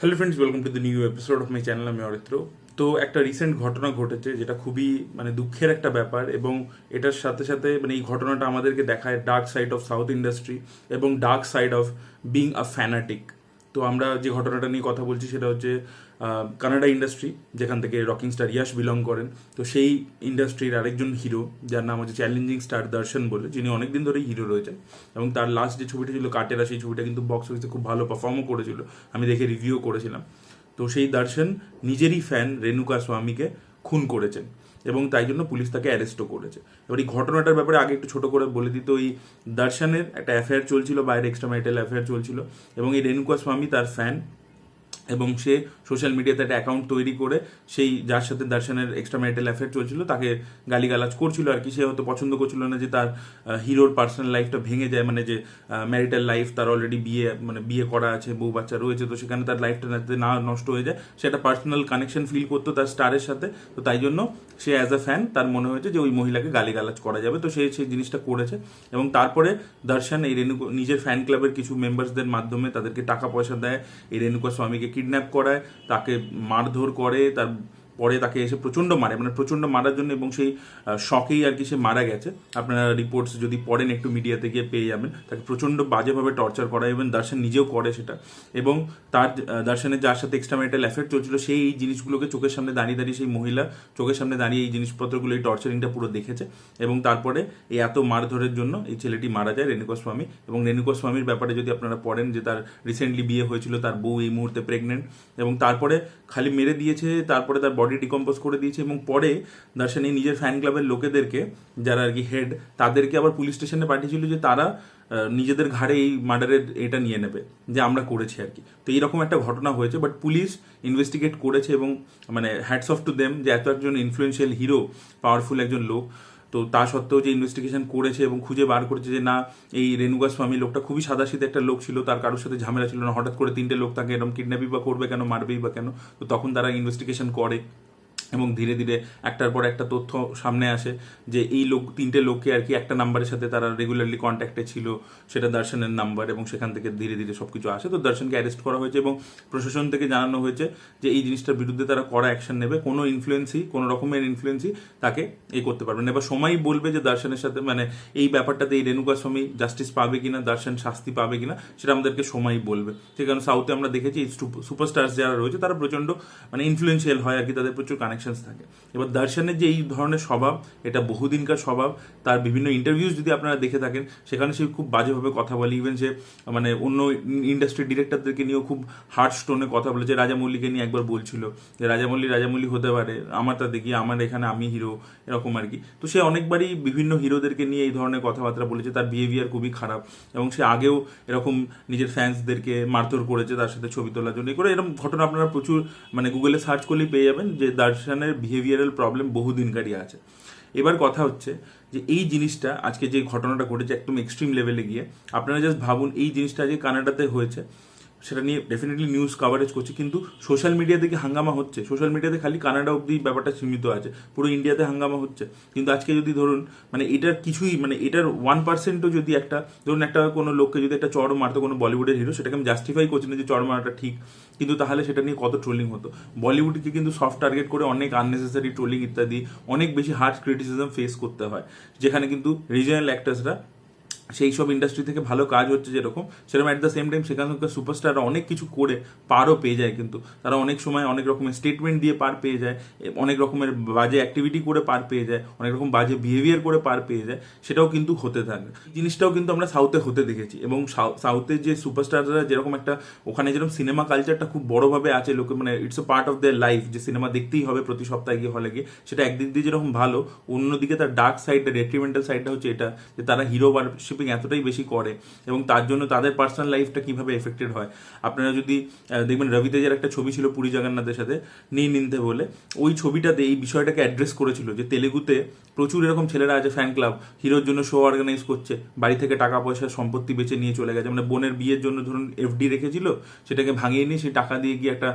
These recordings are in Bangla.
Hello friends welcome to the new episode of my channel আমি অরিত্র তো একটা রিসেন্ট ঘটনা ঘটেছে, যেটা খুবই মানে দুঃখের একটা ব্যাপার, এবং এটার সাথে সাথে মানে এই ঘটনাটা আমাদেরকে দেখায় dark side of south industry এবং dark side of being a fanatic তো আমরা যে ঘটনাটা নিয়ে কথা বলছি, সেটা হচ্ছে কানাডা ইন্ডাস্ট্রি যেখান থেকে রকিং স্টার ইয়াশ বিলং করেন। তো সেই ইন্ডাস্ট্রির আরেকজন হিরো যার নাম হচ্ছে চ্যালেঞ্জিং স্টার দর্শন বলে, যিনি অনেকদিন ধরেই হিরো রয়েছেন। এবং তার লাস্ট যে ছবিটা ছিল কাটেরা, সেই ছবিটা কিন্তু বক্স অফিসে খুব ভালো পারফর্মও করেছিল। আমি দেখে রিভিউ করেছিলাম। তো সেই দর্শন নিজেরই ফ্যান রেণুকা স্বামীকে খুন করেছেন। এবং তাই জন্য পুলিশ তাকে অ্যারেস্টও করেছে। এবার এই ঘটনাটার ব্যাপারে আগে একটু ছোট করে বলে দিত ওই দর্শনের একটা অ্যাফেয়ার চলছিল, বাইরে এক্সট্রা ম্যারিটাল অ্যাফেয়ার চলছিল। এবং এই রেণুকা স্বামী তার ফ্যান এবং সে সোশ্যাল মিডিয়াতে একটা অ্যাকাউন্ট তৈরি করে সেই যার সাথে দর্শনের এক্সট্রা ম্যারিটাল অ্যাফেয়ার চলছিল, তাকে গালিগালাজ করছিল আর কি। সে হয়তো পছন্দ করছিল না যে তার হিরোর পার্সোনাল লাইফটা ভেঙে যায় মানে যে ম্যারিটাল লাইফ তার অলরেডি বিয়ে মানে বিয়ে করা আছে, বউ বাচ্চা রয়েছে, তো সেখানে তার লাইফটা যাতে না নষ্ট হয়ে যায় সেটা পার্সোনাল কানেকশন ফিল করতো তার স্টারের সাথে। তো তাই জন্য সে অ্যাজ আ ফ্যান তার মনে হয়েছে যে ওই মহিলাকে গালিগালাজ করা যাবে। তো সে সেই জিনিসটা করেছে এবং তারপরে দর্শন এই রেণুকা, নিজের ফ্যান ক্লাবের কিছু মেম্বার্সদের মাধ্যমে তাদেরকে টাকা পয়সা দেয়, এই রেণুকা স্বামীকে কিডন্যাপ করায় তাকে মারধর করে তার পরে তাকে এসে প্রচণ্ড মারে মানে প্রচণ্ড মারার জন্য এবং সেই শখেই আর কি সে মারা গেছে। আপনারা রিপোর্টস যদি পড়েন একটু মিডিয়াতে গিয়ে পেয়ে যাবেন। তাকে প্রচণ্ড বাজেভাবে টর্চার করা এবং দর্শন নিজেও করে সেটা। এবং তার দর্শনের যার সাথে এক্সট্রা ম্যারিটাল এফেক্ট চলছিল, সেই এই জিনিসগুলোকে চোখের সামনে দাঁড়িয়ে দাঁড়িয়ে সেই মহিলা চোখের সামনে দাঁড়িয়ে এই জিনিসপত্রগুলো, এই টর্চারিংটা পুরো দেখেছে। এবং তারপরে এই এত মারধরের জন্য এই ছেলেটি মারা যায় রেণুকা স্বামী। এবং রেণুকা স্বামীর ব্যাপারে যদি আপনারা পড়েন যে তার রিসেন্টলি বিয়ে হয়েছিল, তার বউ এই মুহূর্তে প্রেগনেন্ট এবং তারপরে খালি মেরে দিয়েছে, তারপরে তার ডিকম্পোজ করে দিয়েছে এবং পরে দর্শন নিজের ফ্যান ক্লাবের লোকেদেরকে, যারা আর কি হেড তাদেরকে আবার পুলিশ স্টেশনে পাঠিয়েছিল যে তারা নিজেদের ঘাড়ে এই মার্ডারের এটা নিয়ে নেবে, যে আমরা করেছি আর কি। তো এইরকম একটা ঘটনা হয়েছে বাট পুলিশ ইনভেস্টিগেট করেছে এবং মানে হ্যাটস অফ টু দেম যে এত একজন ইনফ্লুয়েন্সিয়াল হিরো পাওয়ারফুল একজন লোক। তো তা সত্ত্বেও যে ইনভেস্টিগেশন করেছে এবং খুঁজে বার করেছে যে না, এই রেণুকা স্বামী লোকটা খুবই সাদাসিধে একটা লোক ছিল, তার কারোর সাথে ঝামেলা ছিল না। হঠাৎ করে তিনটে লোক তাকে এরকম কিডন্যাপি বা করবে কেন, মারবেই বা কেন? তো তখন তারা ইনভেস্টিগেশন করে। এবং ধীরে ধীরে একটার পর একটা তথ্য সামনে আসে যে এই লোক, তিনটে লোককে আর কি একটা নাম্বারের সাথে তারা রেগুলারলি কন্ট্যাক্টে ছিল, সেটা দর্শনের নাম্বার এবং সেখান থেকে ধীরে ধীরে সব কিছু আসে। তো দর্শনকে অ্যারেস্ট করা হয়েছে এবং প্রশাসন থেকে জানানো হয়েছে যে এই জিনিসটার বিরুদ্ধে তারা কড়া অ্যাকশন নেবে। কোনো ইনফ্লুয়েন্সই কোনো রকমের ইনফ্লুয়েন্সই তাকে এ করতে পারবে না। এবার সময়ই বলবে যে দর্শনের সাথে মানে এই ব্যাপারটাতে এই রেণুকা স্বামী জাস্টিস পাবে কিনা, দর্শন শাস্তি পাবে কিনা, সেটা আমাদেরকে সময়ই বলবে। সেই কারণে সাউথে আমরা দেখেছি সুপারস্টার্স যারা রয়েছে, তারা প্রচণ্ড মানে ইনফ্লুয়েন্সিয়াল হয় আর কি, তাদের প্রচুর কানেকশনস থাকে। এবার দর্শনের যে এই ধরনের স্বভাব, এটা বহুদিনকার স্বভাব, তার বিভিন্ন ইন্টারভিউজ যদি আপনারা দেখে থাকেন, সেখানে সে খুব বাজেভাবে কথা বলে। ইভেন সে মানে অন্য ইন্ডাস্ট্রি ডিরেক্টরদেরকে নিয়েও খুব হার্ড স্টোনে কথা বলেছে রাজামৌলিকে নিয়ে একবার বলছিল যে, রাজামৌলি রাজামৌলি হতে পারে আমার তা দেখি, আমার এখানে আমি হিরো এরকম আর কি। তো সে অনেকবারই বিভিন্ন হিরোদেরকে নিয়ে এই ধরনের কথাবার্তা বলেছে। তার বিহেভিয়ার খুবই খারাপ এবং সে আগেও এরকম নিজের ফ্যান্সদেরকে মারধর করেছে, তার সাথে ছবি তোলার জন্য। করে এরকম ঘটনা আপনারা প্রচুর মানে গুগলে সার্চ করলেই পেয়ে যাবেন যে দর্শনের বিহেভিয়ারাল প্রবলেম বহুদিনকারই আছে। এবার কথা হচ্ছে যে এই জিনিসটা আজকে যে ঘটনাটা ঘটেছে একদম এক্সট্রিম লেভেলে গিয়ে, আপনারা জাস্ট ভাবুন এই জিনিসটা আজকে কানাডাতে হয়েছে সেটা নিয়ে ডেফিনেটলি নিউজ কাভারেজ করছে। কিন্তু সোশ্যাল মিডিয়া থেকে হাঙ্গামা হচ্ছে। সোশ্যাল মিডিয়াতে খালি কানাডা অব্দি ব্যাপারটা সীমিত আছে। পুরো ইন্ডিয়াতে হাঙ্গামা হচ্ছে। কিন্তু আজকে যদি ধরুন মানে এটার কিছুই মানে এটার ওয়ান পার্সেন্টও যদি একটা, ধরুন একটা কোনো লোককে যদি একটা চড় মারতো, কোনো বলিউডের হিরো সেটাকে আমি জাস্টিফাই করছি না যে চড় মারাটা ঠিক। কিন্তু তাহলে সেটা নিয়ে কত ট্রোলিং হতো? বলিউডকে কিন্তু সফট টার্গেট করে অনেক আননেসেসারি ট্রোলিং ইত্যাদি, অনেক বেশি হার্ড ক্রিটিসিজম ফেস করতে হয়। যেখানে কিন্তু রিজনাল অ্যাক্টার্সরা সেই সব ইন্ডাস্ট্রি থেকে ভালো কাজ হচ্ছে যেরকম, সেরকম অ্যাট দ্য সেম টাইম সেখানকার সুপারস্টাররা অনেক কিছু করে পারও পেয়ে যায় কিন্তু। তারা অনেক সময় অনেক রকমের স্টেটমেন্ট দিয়ে পার পেয়ে যায়, অনেক রকমের বাজে অ্যাক্টিভিটি করে পার পেয়ে যায়, অনেক রকম বাজে বিহেভিয়ার করে পার পেয়ে যায়, সেটাও কিন্তু হতে থাকে। জিনিসটাও কিন্তু আমরা সাউথে হতে দেখেছি এবং সাউথে যে সুপারস্টাররা যেরকম একটা ওখানে যেরকম সিনেমা কালচারটা খুব বড়ভাবে আছে, লোকে মানে it's a part of their life যে সিনেমা দেখতেই হবে প্রতি সপ্তাহে গিয়ে হলে গিয়ে, সেটা একদিক দিয়ে যেরকম ভালো, অন্যদিকে তার ডার্ক সাইডটা ডেট্রিমেন্টাল সাইডটা হচ্ছে এটা, যে তারা হিরো শিপিং এতটাই বেশি করে এবং তার জন্য তাদের পার্সোনাল লাইফটা কীভাবে এফেক্টেড হয়। আপনারা যদি দেখবেন রবি তেজের একটা ছবি ছিল পুরী জগন্নাথের সাথে নিয়ে নিনতে বলে, ওই ছবিটাতে এই বিষয়টাকে অ্যাড্রেস করেছিল যে তেলেগুতে প্রচুর এরকম ছেলেরা আছে ফ্যান ক্লাব হিরোর জন্য শো অর্গানাইজ করছে, বাড়ি থেকে টাকা পয়সা সম্পত্তি বেছে নিয়ে চলে গেছে। মানে বোনের বিয়ের জন্য ধরুন এফডি রেখেছিল, সেটাকে ভাঙিয়ে নিয়ে সেই টাকা দিয়ে গিয়ে একটা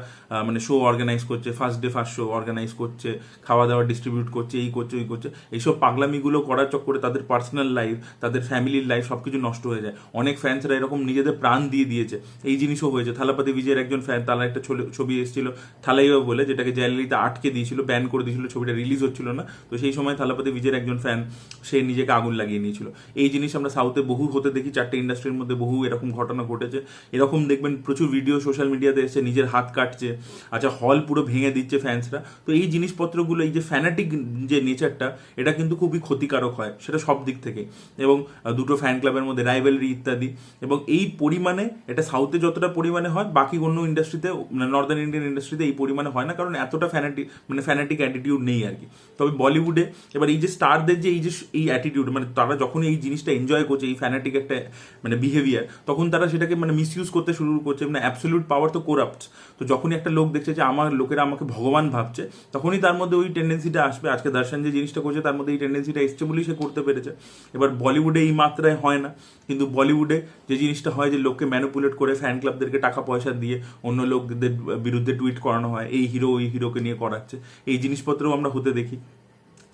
মানে শো অর্গানাইজ করছে first day first show organise করছে, খাওয়া দাওয়া ডিস্ট্রিবিউট করছে, এই করছে, ওই করছে। এইসব পাগলামিগুলো করার চক্করে তাদের পার্সোনাল লাইফ তাদের ফ্যামিলির লাইফ সব কিছু নষ্ট হয়ে যায়। অনেক ফ্যান্সরা এরকম নিজেদের প্রাণ দিয়ে দিয়েছে। এই জিনিসও হয়েছে। থালাপাতি বিজয়ের একজন ফ্যান তার একটা ছবি এসেছিল থালাইও বলে, যেটাকে জয়ললিতা আটকে দিয়েছিল ব্যান করে দিয়েছিল, ছবিটা রিলিজ হচ্ছিল না। তো সেই সময় থালাপাতি বিজয়ের একজন ফ্যান সে নিজেকে আগুন লাগিয়ে নিয়েছিল। এই জিনিস আমরা সাউথে বহু হতে দেখি, চারটে ইন্ডাস্ট্রির মধ্যে বহু এরকম ঘটনা ঘটেছে। এরকম দেখবেন প্রচুর ভিডিও সোশ্যাল মিডিয়াতে এসে নিজের হাত কাটছে। আচ্ছা হল পুরো ভেঙে দিচ্ছে ফ্যান্সরা তো এই জিনিসপত্রগুলো, এই যে ফ্যানাটিক যে নেচারটা এটা কিন্তু খুবই ক্ষতিকারক হয়, সেটা সব দিক থেকে এবং দুটো ফ্যান ক্লাবের মধ্যে রাইভেলরি ইত্যাদি। এবং এই পরিমাণে, এটা সাউথে যতটা পরিমাণে হয়, বাকি অন্য ইন্ডাস্ট্রিতে নর্দার্ন ইন্ডিয়ান ইন্ডাস্ট্রিতে এই পরিমাণে হয় না, কারণ এতটা ফ্যানাটিক মানে ফ্যানাটিক অ্যাটিটিউড নেই আর কি। তবে বলিউডে এবার এই যে স্টারদের যে এই যে এই অ্যাটিটিউড মানে তারা যখন এই জিনিসটা এনজয় করছে, এই ফ্যানাটিক একটা মানে বিহেভিয়ার তখন তারা সেটাকে মানে মিসইউজ করতে শুরু করছে মানে অ্যাবসলিউট পাওয়ার তো করাপ্ট তো যখনই একটা লোক দেখছে যে আমার, লোকেরা আমাকে ভগবান ভাবছে, তখনই তার মধ্যে ওই টেন্ডেন্সিটা আসবে। আজকে দর্শন যে জিনিসটা করছে, তার মধ্যে এই টেন্ডেন্সিটা এসছে বলেই সে করতে পেরেছে। এবার বলিউডে এই মাত্রায় হয় না। কিন্তু বলিউডে যে জিনিসটা হয় যে লোককে ম্যানুপুলেট করে ফ্যান ক্লাবদেরকে টাকা পয়সা দিয়ে অন্য লোকদের বিরুদ্ধে টুইট করানো হয়, এই হিরো ওই হিরোকে নিয়ে করাচ্ছে। এই জিনিসপত্রও আমরা হতে দেখি।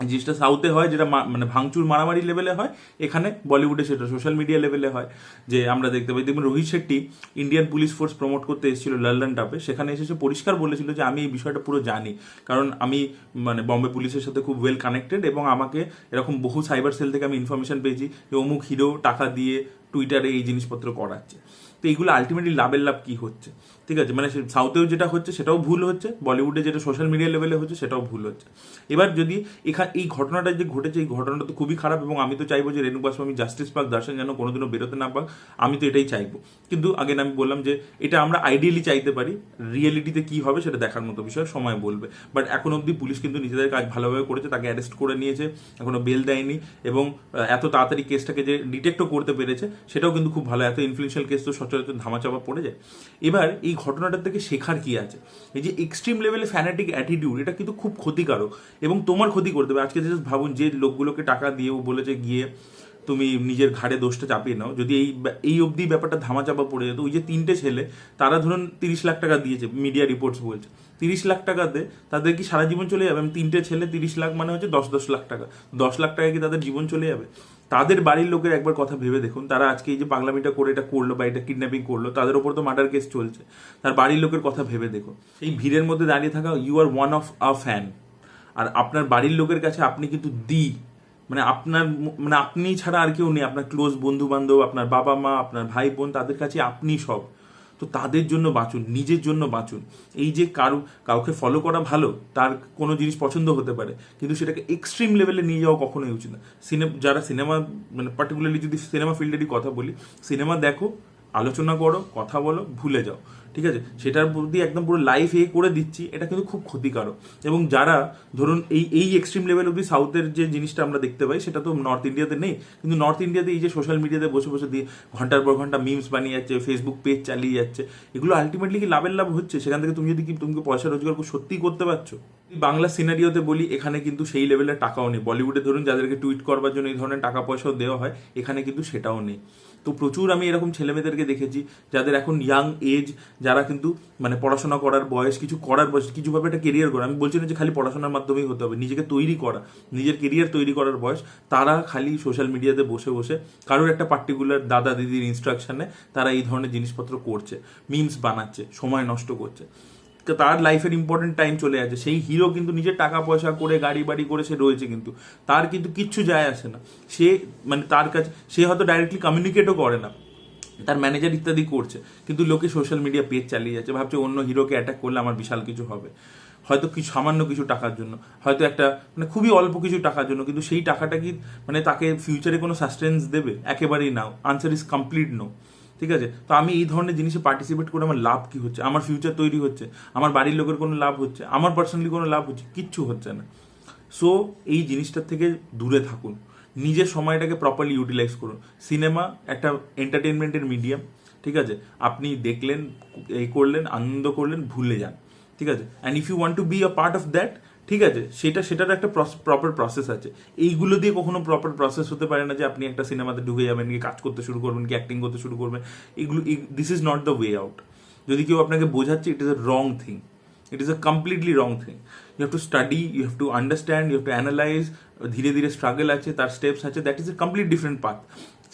জিনিসটা সাউথে হয়, যেটা মানে ভাঙচুর মারামারি লেভেলে হয়, এখানে বলিউডে সেটা সোশ্যাল মিডিয়া লেভেলে হয়। যে আমরা দেখতে পাই, দেখবেন Rohit Shetty Indian police force promote করতে এসেছিল লন্ডন টাপে সেখানে এসে সে পরিষ্কার বলেছিল যে আমি এই বিষয়টা পুরো জানি। কারণ আমি মানে বম্বে পুলিশের সাথে খুব ওয়েল কানেক্টেড এবং আমাকে এরকম বহু সাইবার সেল থেকে আমি ইনফরমেশন পেয়েছি যে অমুক হিরো টাকা দিয়ে টুইটারে এই জিনিসপত্র করাচ্ছে। তো এইগুলো আলটিমেটলি লাভের লাভ কি হচ্ছে? ঠিক আছে? মানে সাউথেও যেটা হচ্ছে সেটাও ভুল হচ্ছে বলিউডে যেটা সোশ্যাল মিডিয়া লেভেলে হচ্ছে সেটাও ভুল হচ্ছে। এবার যদি এখানে এই ঘটনাটা যে ঘটেছে, এই ঘটনাটা তো খুবই খারাপ এবং আমি তো চাইব যে রেণু গোস্বামী জাস্টিস পাক, দর্শন যেন কোনোদিনও বেরোতে না পাক, আমি তো এটাই চাইব। কিন্তু আগে আমি বললাম যে এটা আমরা আইডিয়ালি চাইতে পারি রিয়েলিটিতে কি হবে সেটা দেখার মতো বিষয়, সময় বলবে। বাট এখন অবধি পুলিশ কিন্তু নিজেদের কাজ ভালোভাবে করেছে, তাকে অ্যারেস্ট করে নিয়েছে, এখনও বেল দেয়নি এবং এত তাড়াতাড়ি কেসটাকে যে ডিটেক্টও করতে পেরেছে, সেটাও কিন্তু খুব ভালো, এত ইনফ্লুয়েন্সিয়াল কেস তো সচরাচর ধামাচাপা পড়ে যায়। এবার এই ঘটনাটার থেকে শেখার কি আছে? এই যে এক্সট্রিম লেভেলে ফ্যানাটিক অ্যাটিটিউড এটা কিন্তু খুব ক্ষতিকারক এবং তোমার ক্ষতি করতে হবে আজকে জাস্ট ভাবুন যে লোকগুলোকে টাকা দিয়ে ও বলেছে গিয়ে তুমি নিজের ঘাড়ে দোষটা চাপিয়ে নাও। যদি এই এই অবধি ব্যাপারটা ধামাচাপা পড়ে যেত, ওই যে তিনটে ছেলে, তারা ধরুন তিরিশ লাখ টাকা দিয়েছে মিডিয়া রিপোর্টস বলছে। তিরিশ লাখ টাকাতে তাদের কি সারা জীবন চলে যাবে? আমি তিনটে ছেলে, তিরিশ লাখ মানে হচ্ছে দশ দশ লাখ টাকা। দশ লাখ টাকা কি তাদের জীবন চলে যাবে? তাদের বাড়ির লোকের একবার কথা ভেবে দেখুন, তারা আজকে এই যে পাগলামিটা করে এটা করল বা এটা কিডন্যাপিং করল, তাদের ওপর তো মার্ডার কেস চলছে। তার বাড়ির লোকের কথা ভেবে দেখুন। এই ভিড়ের মধ্যে দাঁড়িয়ে থাকা you are one of a fan আর আপনার বাড়ির লোকের কাছে আপনি কিন্তু দি। মানে আপনার মানে আপনি ছাড়া আর কেউ নেই। আপনার ক্লোজ বন্ধু বান্ধব আপনার বাবা মা আপনার ভাই বোন তাদের কাছে আপনি সব। তো তাদের জন্য বাঁচুন, নিজের জন্য বাঁচুন। এই যে কারও, কাউকে ফলো করা ভালো, তার কোনো জিনিস পছন্দ হতে পারে। কিন্তু সেটাকে এক্সট্রিম লেভেলে নিয়ে যাওয়া কখনোই উচিত না। সিনেমা যারা সিনেমা মানে পার্টিকুলারলি যদি সিনেমা ফিল্ডেরই কথা বলি সিনেমা দেখো, আলোচনা করো, কথা বলো, ভুলে যাও। ঠিক আছে? সেটার প্রতি একদম পুরো লাইফ এ করে দিচ্ছি, এটা কিন্তু খুব ক্ষতিকারক। এবং যারা, ধরুন এই এই এক্সট্রিম লেভেল অব্দি সাউথের যে জিনিসটা আমরা দেখতে পাই, সেটা তো নর্থ ইন্ডিয়াতে নেই। কিন্তু নর্থ ইন্ডিয়াতে এই যে সোশ্যাল মিডিয়াতে বসে বসে দিয়ে ঘণ্টার পর ঘণ্টা মিমস বানিয়ে যাচ্ছে ফেসবুক পেজ চালিয়ে যাচ্ছে, এগুলো আলটিমেটলি কি লাভের লাভ হচ্ছে? সেখান থেকে তুমি যদি কি, তুমি পয়সা রোজগার করে সত্যিই করতে পারছ? বাংলা সিনারিওতে বলি, এখানে কিন্তু সেই লেভেলের টাকাও নেই। বলিউডে ধরুন যাদেরকে টুইট করবার জন্য এই ধরনের টাকা পয়সাও দেওয়া হয়, এখানে কিন্তু সেটাও নেই। তো প্রচুর আমি এরকম ছেলেমেয়েদেরকে দেখেছি, যাদের এখন ইয়াং এজ যারা কিন্তু মানে পড়াশোনা করার বয়স, কিছু করার বয়স কিছুভাবে একটা কেরিয়ার করা। আমি বলছি না যে খালি পড়াশোনার মাধ্যমেই হতে হবে, নিজেকে তৈরি করা, নিজের কেরিয়ার তৈরি করার বয়স। তারা খালি সোশ্যাল মিডিয়াতে বসে বসে কারোর একটা পার্টিকুলার দাদা দিদির ইনস্ট্রাকশনে তারা এই ধরনের জিনিসপত্র করছে মিমস বানাচ্ছে, সময় নষ্ট করছে। তার লাইফের ইম্পর্টেন্ট টাইম চলে যাচ্ছে। সেই হিরো কিন্তু নিজের টাকা পয়সা করে গাড়ি বাড়ি করে সে রয়েছে কিন্তু। তার কিন্তু কিচ্ছু যায় আসে না। সে মানে তার কাছে, সে হয়তো ডাইরেক্টলি কমিউনিকেটও করে না। তার ম্যানেজার ইত্যাদি করছে। কিন্তু লোকে সোশ্যাল মিডিয়া পেজ চালিয়ে যাচ্ছে। ভাবছে অন্য হিরোকে অ্যাটাক করলে আমার বিশাল কিছু হবে। হয়তো কিছু সামান্য কিছু টাকার জন্য, হয়তো একটা মানে খুবই অল্প কিছু টাকার জন্য, কিন্তু সেই টাকাটা কি মানে তাকে ফিউচারে কোনো সাস্টেন্স দেবে? একেবারেই now answer is complete no ঠিক আছে? তো আমি এই ধরনের জিনিসে পার্টিসিপেট করে আমার লাভ কি হচ্ছে? আমার ফিউচার তৈরি হচ্ছে? আমার বাড়ির লোকের কোনো লাভ হচ্ছে? আমার পার্সোনালি কোনো লাভ হচ্ছে? কিচ্ছু হচ্ছে না। সো এই জিনিসটার থেকে দূরে থাকুন। নিজের সময়টাকে প্রপারলি ইউটিলাইজ করুন। সিনেমা একটা এন্টারটেনমেন্টের মিডিয়াম ঠিক আছে? আপনি দেখলেন এই করলেন, আনন্দ করলেন, ভুলে যান, ঠিক আছে? And if you want to be a part of that ঠিক আছে? সেটা সেটার একটা প্রপার প্রসেস আছে। এইগুলো দিয়ে কখনো প্রপার প্রসেস হতে পারে না যে আপনি একটা সিনেমাতে ঢুকে যাবেন, গিয়ে কাজ করতে শুরু করবেন কি অ্যাক্টিং করতে শুরু করবেন। এগুলো this is not the way out যদি কেউ আপনাকে বোঝাচ্ছে it is a wrong thing it is a completely wrong thing you have to study you have to understand you have to analyse ধীরে ধীরে স্ট্রাগল আছে, তার স্টেপস আছে that is a complete different path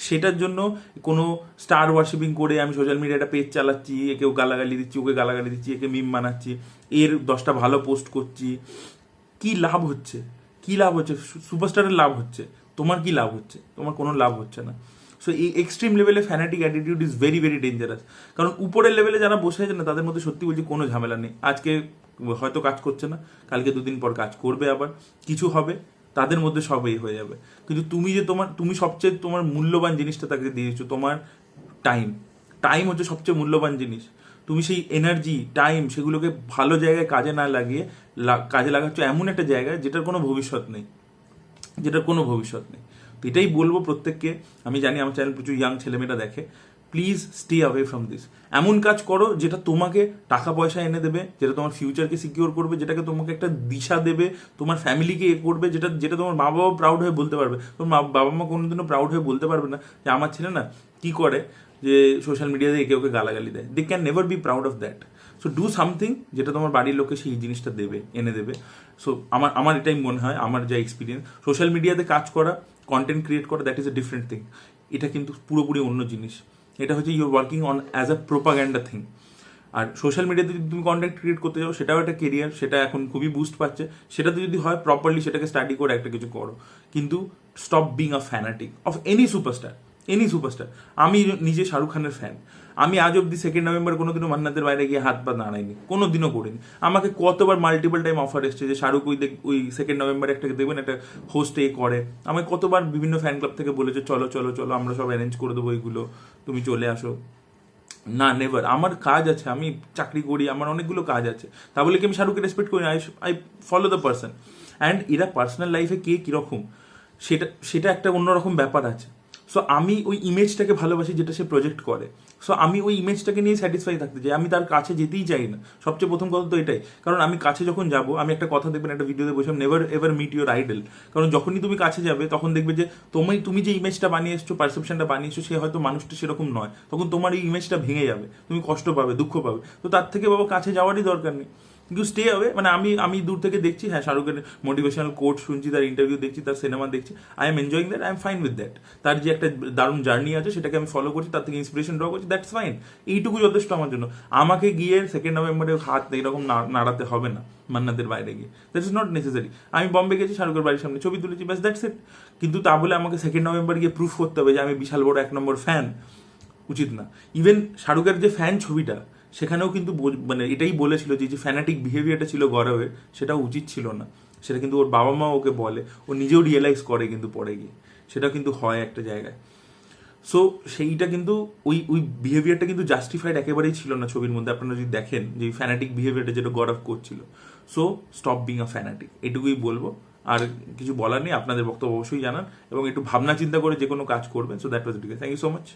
সেটার জন্য কোনো স্টার ওয়ার্শিপিং করে আমি সোশ্যাল মিডিয়াটা পেজ চালাচ্ছি, একেও গালাগালি দিচ্ছি, ওকে গালাগালি দিচ্ছি, একে মিম বানাচ্ছি, এর দশটা ভালো পোস্ট করছি। কি লাভ হচ্ছে? কি লাভ হচ্ছে? সুপারস্টারের লাভ হচ্ছে। তোমার কি লাভ হচ্ছে? তোমার কোনো লাভ হচ্ছে না। সো এই এক্সট্রিম লেভেলে fanatic attitude is very very dangerous কারণ উপরের লেভেলে যারা বসে আছে না, তাদের মধ্যে সত্যি বলছি কোনো ঝামেলা নেই। আজকে হয়তো কাজ করছে না, কালকে দুদিন পর কাজ করবে আবার। কিছু হবে তাদের মধ্যে সবই হয়ে যাবে। কিন্তু তুমি যে তোমার, তুমি সবচেয়ে তোমার মূল্যবান জিনিসটা তাকে দিয়েছ, তোমার টাইম টাইম হচ্ছে সবচেয়ে মূল্যবান জিনিস। তুমি সেই এনার্জি টাইম সেগুলোকে ভালো জায়গায় কাজে না লাগিয়ে কাজে লাগাচ্ছ এমন একটা জায়গায় যেটার কোনো ভবিষ্যৎ নেই। যেটার কোনো ভবিষ্যৎ নেই। তো এটাই বলব প্রত্যেককে। আমি জানি আমার চ্যানেল প্রচুর ইয়াং ছেলেমেয়েরা দেখে। Please stay away from this এমন কাজ করো যেটা তোমাকে টাকা পয়সা এনে দেবে, যেটা তোমার ফিউচারকে সিকিউর করবে, যেটাকে তোমাকে একটা দিশা দেবে, তোমার ফ্যামিলিকে এ করবে, যেটা যেটা তোমার মা বাবা প্রাউড হয়ে বলতে পারবে। তোমার বাবা মা কোনোদিনও প্রাউড হয়ে বলতে পারবে না যে আমার ছেলে না কি করে যে সোশ্যাল মিডিয়াতে একে ওকে গালাগালি দেয়। They can never be proud of that so do something যেটা তোমার বাড়ির লোককে সেই জিনিসটা দেবে, এনে দেবে। সো আমার আমার এটাই মনে হয়, আমার যা এক্সপিরিয়েন্স সোশ্যাল মিডিয়াতে কাজ করা কন্টেন্ট ক্রিয়েট করা that is a different thing এটা কিন্তু পুরোপুরি অন্য জিনিস। এটা হচ্ছে your working on as a propaganda thing R social মিডিয়াতে যদি তুমি কন্টেন্ট ক্রিয়েট করতে যাও, সেটাও একটা কেরিয়ার সেটা এখন খুবই বুস্ট পাচ্ছে। সেটাতে যদি হয় প্রপারলি সেটাকে স্টাডি করে একটা কিছু করো। কিন্তু stop being a fanatic of any superstar any superstar আমি নিজে শাহরুখ খানের ফ্যান আমি আজ অব্দি সেকেন্ড নভেম্বর কোনোদিনও মান্নাদের বাইরে গিয়ে হাত পা দাঁড়াইনি কোনো দিনও করিনি। আমাকে কতবার মাল্টিপল টাইম অফার এসছে যে শাহরুখ ওই ওই সেকেন্ড নভেম্বর একটা দেখবেন একটা হোস্টে করে। আমাকে কতবার বিভিন্ন ফ্যান ক্লাব থেকে বলেছে, চলো চলো চলো, আমরা সব অ্যারেঞ্জ করে দেবো এইগুলো তুমি চলে আসো। না নেভার আমার কাজ আছে, আমি চাকরি করি, আমার অনেকগুলো কাজ আছে। তা বলে কি আমি শাহরুখকে রেসপেক্ট করি I I follow the person and এরা পার্সোনাল লাইফে কে কীরকম? সেটা সেটা একটা অন্যরকম ব্যাপার আছে। সো আমি ওই ইমেজটাকে ভালোবাসি যেটা সে প্রজেক্ট করে। সো আমি ওই ইমেজটাকে নিয়ে স্যাটিসফাই থাকতে চাই। আমি তার কাছে যেতেই চাই না। সবচেয়ে প্রথম কথা তো এটাই। কারণ আমি কাছে যখন যাব, আমি একটা কথা দেখবেন, একটা ভিডিওতে বসে never ever meet your idol কারণ যখনই তুমি কাছে যাবে, তখন দেখবে যে তুমি তুমি যে ইমেজটা বানিয়ে এসছো পারসেপশনটা বানিয়ে এসছো, সে হয়তো মানুষটা সেরকম নয়। তখন তোমার এই ইমেজটা ভেঙে যাবে। তুমি কষ্ট পাবে, দুঃখ পাবে। তো তার থেকে বাবা কাছে যাওয়ারই দরকার নেই। কিন্তু স্টে হবে মানে আমি আমি দূর থেকে দেখছি হ্যাঁ শাহরুখের মোটিভেশনাল কোর্ট শুনছি, তার ইন্টারভিউ দেখছি, তার সিনেমা দেখছি I am enjoying that I am fine with that তার যে একটা দারুণ জার্নি আছে, সেটাকে আমি ফলো করছি, তার থেকে ইন্সপিরেশন ড্র করছি দ্যাটস ফাইন এইটুকু যথেষ্ট আমার জন্য। আমাকে গিয়ে সেকেন্ড নভেম্বরে হাত এরকম নাড়াতে হবে না মান্নাদের বাইরে গিয়ে। দ্যাট ইজ নট নেসেসারি আমি বম্বে গেছি, শাহরুখের বাড়ির সামনে ছবি তুলেছি, ব্যাস দ্যাটস ইট কিন্তু তা বলে আমাকে সেকেন্ড নভেম্বর গিয়ে প্রুফ করতে হবে যে আমি বিশাল বড় এক নম্বর ফ্যান উচিত না। ইভেন শাহরুখের যে ফ্যান ছবিটা সেখানেও কিন্তু মানে এটাই বলেছিল যে যে ফ্যানাটিক বিহেভিয়ারটা ছিল গৌরবের সেটা উচিত ছিল না। সেটা কিন্তু ওর বাবা মা ওকে বলে। ও নিজেও রিয়েলাইজ করে কিন্তু পরে গিয়ে। সেটা কিন্তু হয় একটা জায়গায়। সো সেইটা কিন্তু ওই ওই বিহেভিয়ারটা কিন্তু জাস্টিফাইড একেবারেই ছিল না ছবির মধ্যে। আপনারা যদি দেখেন যে ফ্যানাটিক বিহেভিয়ারটা যেটা গৌরব করছিল। So stop being a fanatic এটুকুই বলব। আর কিছু বলার নেই। আপনাদের বক্তব্য অবশ্যই জানান। এবং একটু ভাবনা চিন্তা করে যে কোনো কাজ করবেন। So that was thank you so much